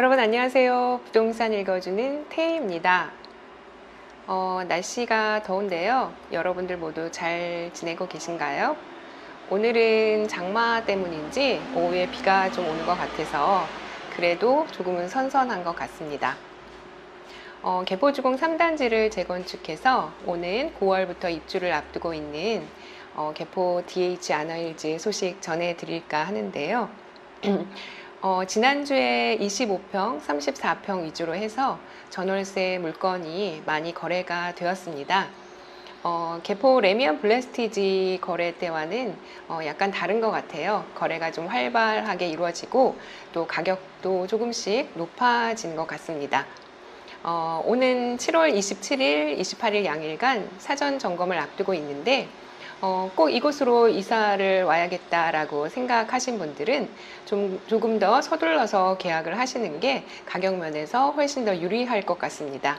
여러분 안녕하세요. 부동산 읽어주는 태희입니다. 어, 날씨가 더운데요. 여러분들 모두 잘 지내고 계신가요? 오늘은 장마 때문인지 오후에 비가 좀 오는 것 같아서 그래도 조금은 선선한 것 같습니다. 어, 개포주공 3단지를 재건축해서 오는 9월부터 입주를 앞두고 있는 어, 개포 DH 아너힐즈 소식 전해드릴까 하는데요. 어, 지난주에 25평, 34평 위주로 해서 전월세 물건이 많이 거래가 되었습니다. 어, 개포 레미안 블레스티지 거래 때와는 어, 약간 다른 것 같아요. 거래가 좀 활발하게 이루어지고 또 가격도 조금씩 높아진 것 같습니다. 어, 오는 7월 27일, 28일 양일간 사전 점검을 앞두고 있는데 어, 꼭 이곳으로 이사를 와야겠다라고 생각하신 분들은 좀, 조금 더 서둘러서 계약을 하시는 게 가격 면에서 훨씬 더 유리할 것 같습니다.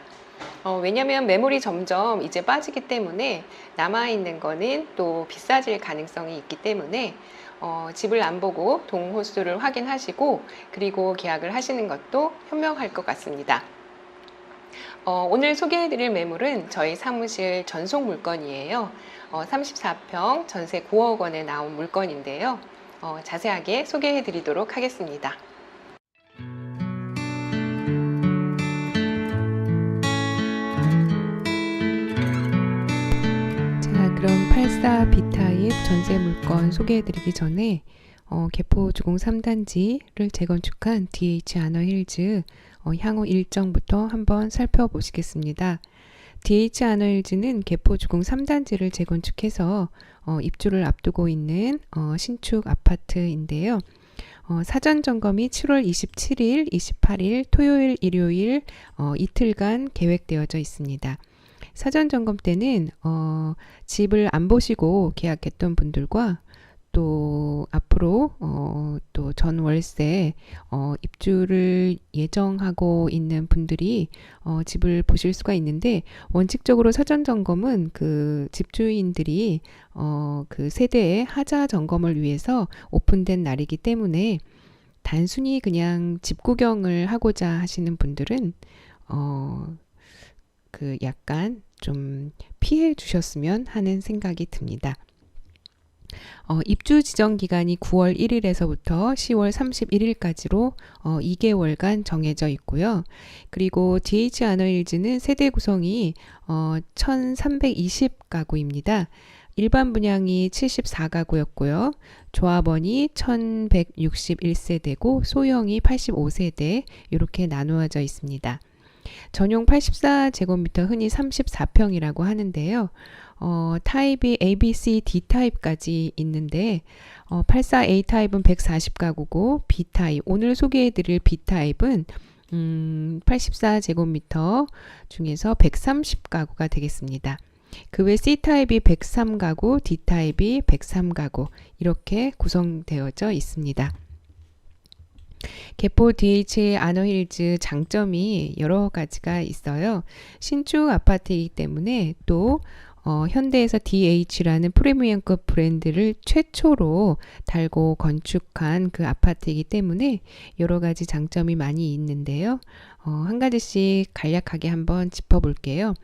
어, 왜냐하면 매물이 점점 이제 빠지기 때문에 남아있는 거는 또 비싸질 가능성이 있기 때문에 어, 집을 안 보고 동호수를 확인하시고 그리고 계약을 하시는 것도 현명할 것 같습니다. 어, 오늘 소개해드릴 매물은 저희 사무실 전속 물건이에요. 어, 34평 전세 9억 원에 나온 물건인데요. 어, 자세하게 소개해드리도록 하겠습니다. 자, 그럼 84 B타입 전세 물건 소개해드리기 전에 어, 개포 주공 3단지를 재건축한 DH 아너힐즈 어, 향후 일정부터 한번 살펴보시겠습니다. DH 아너힐즈는 개포 주공 3단지를 재건축해서 어, 입주를 앞두고 있는 어, 신축 아파트인데요. 어, 사전 점검이 7월 27일, 28일, 토요일, 일요일 어, 이틀간 계획되어져 있습니다. 사전 점검 때는 어, 집을 안 보시고 계약했던 분들과 또 앞으로 어, 또 전 월세 어, 입주를 예정하고 있는 분들이 어, 집을 보실 수가 있는데 원칙적으로 사전 점검은 그 집주인들이 어, 그 세대의 하자 점검을 위해서 오픈된 날이기 때문에 단순히 그냥 집 구경을 하고자 하시는 분들은 어, 그 약간 좀 피해 주셨으면 하는 생각이 듭니다. 어, 입주 지정 기간이 9월 1일에서부터 10월 31일까지로 어, 2개월간 정해져 있고요. 그리고 DH 아너힐즈는 세대 구성이 어, 1320가구입니다. 일반 분양이 74가구였고요. 조합원이 1161세대고 소형이 85세대 이렇게 나누어져 있습니다. 전용 84제곱미터 흔히 34평이라고 하는데요. 어, 타입이 A, B, C, D 타입까지 있는데 어, 84A 타입은 140가구고 B 타입 오늘 소개해드릴 B 타입은 음, 84제곱미터 중에서 130가구가 되겠습니다. 그 외 C 타입이 103가구, D 타입이 103가구 이렇게 구성되어져 있습니다. 개포 DH 아너힐즈 장점이 여러 가지가 있어요. 신축 아파트이기 때문에 또 어, 현대에서 DH라는 프리미엄급 브랜드를 최초로 달고 건축한 그 아파트이기 때문에 여러 가지 장점이 많이 있는데요. 어, 한 가지씩 간략하게 한번 짚어볼게요.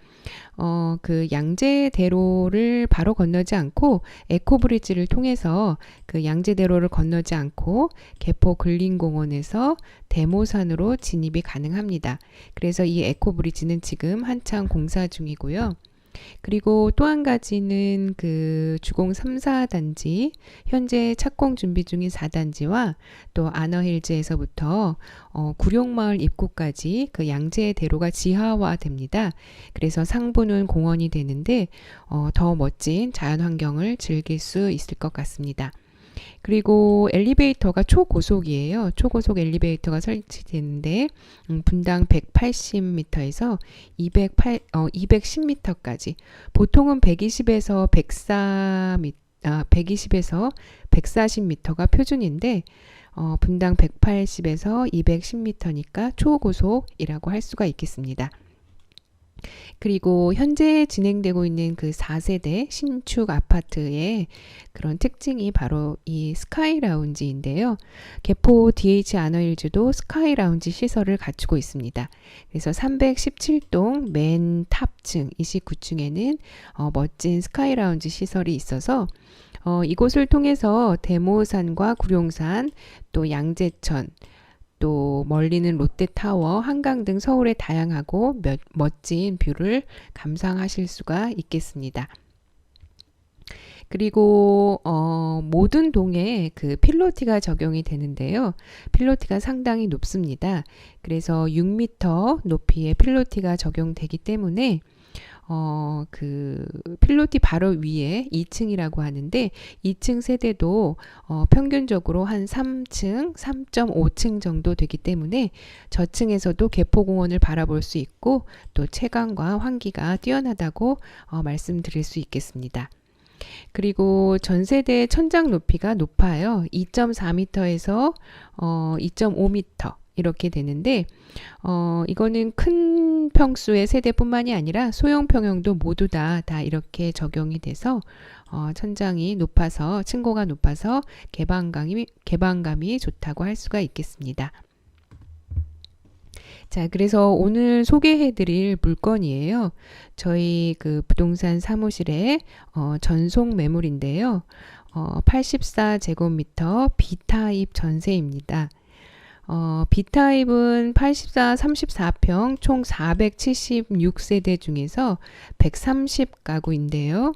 어, 그 양재대로를 바로 건너지 않고 에코브리지를 통해서 그 양재대로를 건너지 않고 개포 근린공원에서 대모산으로 진입이 가능합니다. 그래서 이 에코브리지는 지금 한창 공사 중이고요. 그리고 또 한 가지는 그 주공 3, 4단지, 현재 착공 준비 중인 4단지와 또 아너힐즈에서부터 어, 구룡마을 입구까지 그 양재 대로가 지하화됩니다. 그래서 상부는 공원이 되는데 어, 더 멋진 자연 환경을 즐길 수 있을 것 같습니다. 그리고 엘리베이터가 초고속이에요. 초고속 엘리베이터가 설치되는데 음, 분당 180m에서 208, 어, 210m까지 보통은 120에서 104m 아, 120에서 140m가 표준인데 어, 분당 180에서 210m니까 초고속이라고 할 수가 있겠습니다. 그리고 현재 진행되고 있는 그 4세대 신축 아파트의 그런 특징이 바로 이 스카이 라운지인데요. 개포 DH 아너힐즈도 스카이 라운지 시설을 갖추고 있습니다. 그래서 317동 맨 탑층 29층에는 어, 멋진 스카이 라운지 시설이 있어서 어, 이곳을 통해서 대모산과 구룡산 또 양재천 또 멀리는 롯데타워, 한강 등 서울의 다양하고 몇- 멋진 뷰를 감상하실 수가 있겠습니다. 그리고 어, 모든 동에 그 필로티가 적용이 되는데요. 필로티가 상당히 높습니다. 그래서 6m 높이의 필로티가 적용되기 때문에 어, 그 필로티 바로 위에 2층이라고 하는데 2층 세대도 어, 평균적으로 한 3층, 3.5층 정도 되기 때문에 저층에서도 개포공원을 바라볼 수 있고 또 채광과 환기가 뛰어나다고 어, 말씀드릴 수 있겠습니다. 그리고 전 세대 천장 높이가 높아요. 2.4m에서 어, 2.5m 이렇게 되는데 어, 이거는 큰 평수의 세대뿐만이 아니라 소형 평형도 모두 다, 다 이렇게 적용이 돼서 어, 천장이 높아서 층고가 높아서 개방감이 개방감이 좋다고 할 수가 있겠습니다. 자, 그래서 오늘 소개해드릴 물건이에요. 저희 그 부동산 사무실의 어, 전속 매물인데요. 어, 84제곱미터 B타입 전세입니다. 어, B타입은 84, 34평 총 476세대 중에서 130가구인데요.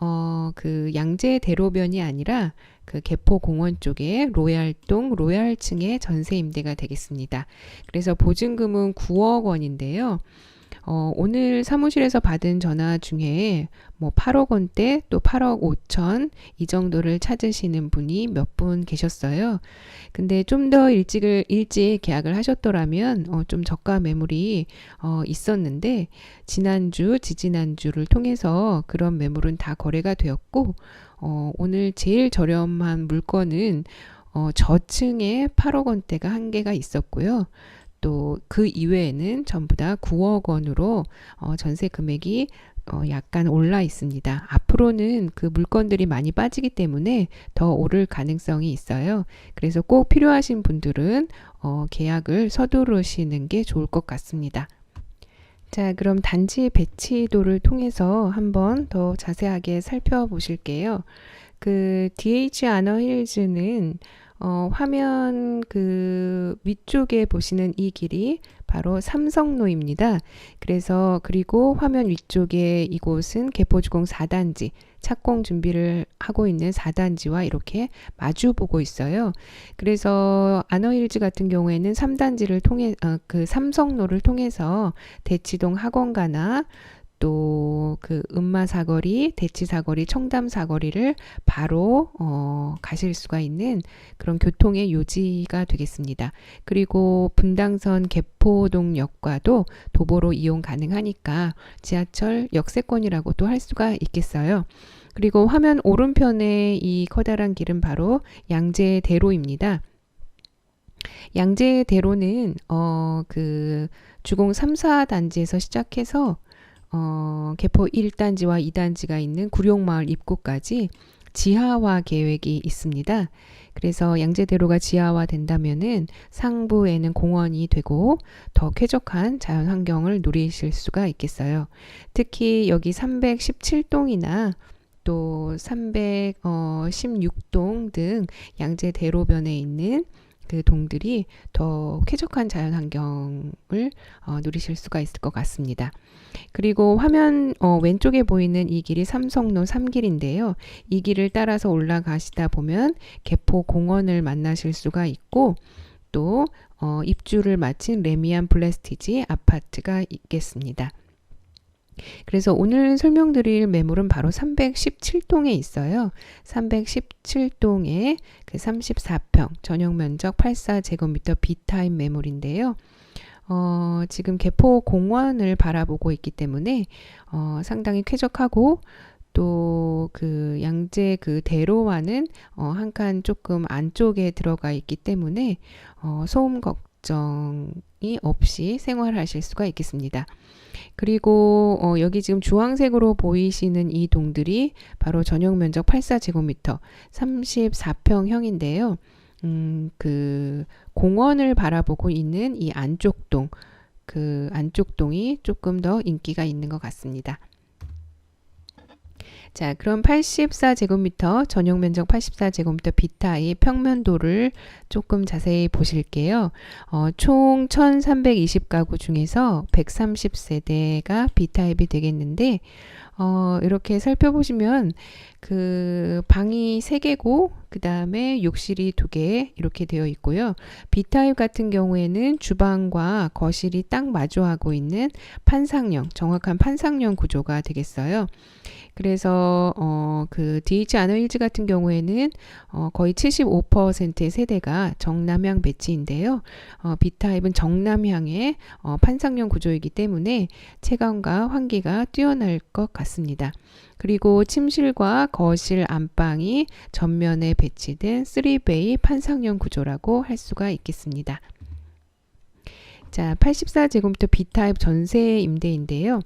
어, 그 양재 대로변이 아니라 그 개포공원 쪽에 로얄동 로얄층의 전세 임대가 되겠습니다. 그래서 보증금은 9억 원인데요. 어, 오늘 사무실에서 받은 전화 중에 뭐 8억 원대 또 8억 5천 이 정도를 찾으시는 분이 몇 분 계셨어요. 근데 좀 더 일찍을 일찍 계약을 하셨더라면 어, 좀 저가 매물이 어, 있었는데 지난주 지지난주를 통해서 그런 매물은 다 거래가 되었고 어, 오늘 제일 저렴한 물건은 어, 저층에 8억 원대가 한 개가 있었고요. 또 그 이외에는 전부 다 9억 원으로 어, 전세 금액이 어, 약간 올라 있습니다. 앞으로는 그 물건들이 많이 빠지기 때문에 더 오를 가능성이 있어요. 그래서 꼭 필요하신 분들은 어, 계약을 서두르시는 게 좋을 것 같습니다. 자, 그럼 단지 배치도를 통해서 한번 더 자세하게 살펴보실게요. 그 DH 아너 힐즈는 어, 화면 그 위쪽에 보시는 이 길이 바로 삼성로입니다. 그래서 그리고 화면 위쪽에 이곳은 개포주공 4단지 착공 준비를 하고 있는 4단지와 이렇게 마주 보고 있어요. 그래서 아너힐즈 같은 경우에는 3단지를 통해 어, 그 삼성로를 통해서 대치동 학원가나 또 그 음마 사거리, 대치 사거리, 청담 사거리를 바로 어, 가실 수가 있는 그런 교통의 요지가 되겠습니다. 그리고 분당선 개포동역과도 도보로 이용 가능하니까 지하철 역세권이라고도 할 수가 있겠어요. 그리고 화면 오른편에 이 커다란 길은 바로 양재대로입니다. 양재대로는 어, 그 주공 3, 4단지에서 시작해서 어, 개포 1단지와 2단지가 있는 구룡마을 입구까지 지하화 계획이 있습니다. 그래서 양재대로가 지하화 된다면은 상부에는 공원이 되고 더 쾌적한 자연 환경을 누리실 수가 있겠어요. 특히 여기 317동이나 또 316동 등 양재대로변에 있는 그 동들이 더 쾌적한 자연 환경을 어, 누리실 수가 있을 것 같습니다. 그리고 화면 어, 왼쪽에 보이는 이 길이 삼성로 3길인데요. 이 길을 따라서 올라가시다 보면 개포 공원을 만나실 수가 있고 또 어, 입주를 마친 레미안 플레스티지 아파트가 있겠습니다. 그래서 오늘 설명드릴 매물은 바로 317동에 있어요. 317동에 그 34평 전용 면적 84제곱미터 B타입 매물인데요. 어, 지금 개포 공원을 바라보고 있기 때문에 어, 상당히 쾌적하고 또 그 양재 그 대로와는 어, 한 칸 조금 안쪽에 들어가 있기 때문에 어, 소음 걱정이 없이 생활하실 수가 있겠습니다. 그리고 어, 여기 지금 주황색으로 보이시는 이 동들이 바로 전용 면적 84제곱미터 34평형인데요. 음, 그 공원을 바라보고 있는 이 안쪽 동, 그 안쪽 동이 조금 더 인기가 있는 것 같습니다. 자, 그럼 84제곱미터, 전용 면적 84제곱미터 비타의 평면도를 조금 자세히 보실게요. 어, 총 1320가구 중에서 130세대가 B타입이 되겠는데, 어, 이렇게 살펴보시면 그 방이 3개고, 그 다음에 욕실이 2개 이렇게 되어 있고요. B타입 같은 경우에는 주방과 거실이 딱 마주하고 있는 판상형, 정확한 판상형 구조가 되겠어요. 그래서 어, 그 DH 아너힐즈 같은 경우에는 어, 거의 75%의 세대가 정남향 배치인데요. 어, B타입은 정남향의 어, 판상형 구조이기 때문에 체감과 환기가 뛰어날 것 같 습니다. 그리고 침실과 거실 안방이 전면에 배치된 3베이 판상형 구조라고 할 수가 있겠습니다. 자, 84제곱미터 B타입 전세 임대인데요.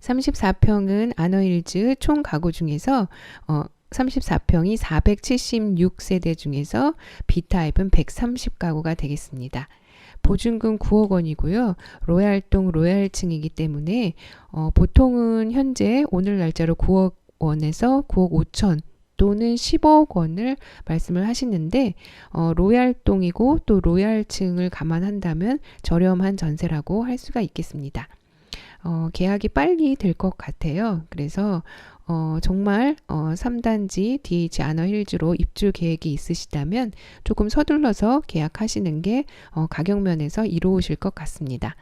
34평은 아너힐즈 총 가구 중에서 어, 34평이 476세대 중에서 B타입은 130가구가 되겠습니다. 보증금 9억 원이고요. 로얄동 로얄층이기 때문에 어, 보통은 현재 오늘 날짜로 9억 원에서 9억 5천 또는 10억 원을 말씀을 하시는데 어, 로얄동이고 또 로얄층을 감안한다면 저렴한 전세라고 할 수가 있겠습니다. 어, 계약이 빨리 될 것 같아요. 그래서 어, 정말 어, 3단지 DH 아너힐즈로 입주 계획이 있으시다면 조금 서둘러서 계약하시는 게 어, 가격 면에서 이로우실 것 같습니다.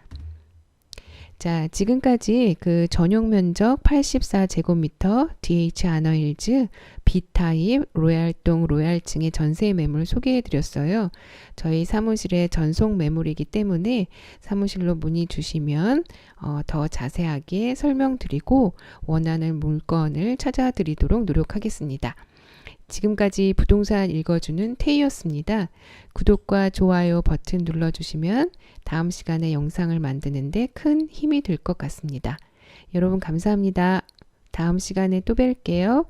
자, 지금까지 그 전용 면적 84제곱미터 DH 아너힐즈 B타입 로얄동 로얄층의 전세 매물 소개해 드렸어요. 저희 사무실의 전속 매물이기 때문에 사무실로 문의 주시면 어, 더 자세하게 설명드리고 원하는 물건을 찾아 드리도록 노력하겠습니다. 지금까지 부동산 읽어주는 테이였습니다. 구독과 좋아요 버튼 눌러주시면 다음 시간에 영상을 만드는데 큰 힘이 될 것 같습니다. 여러분 감사합니다. 다음 시간에 또 뵐게요.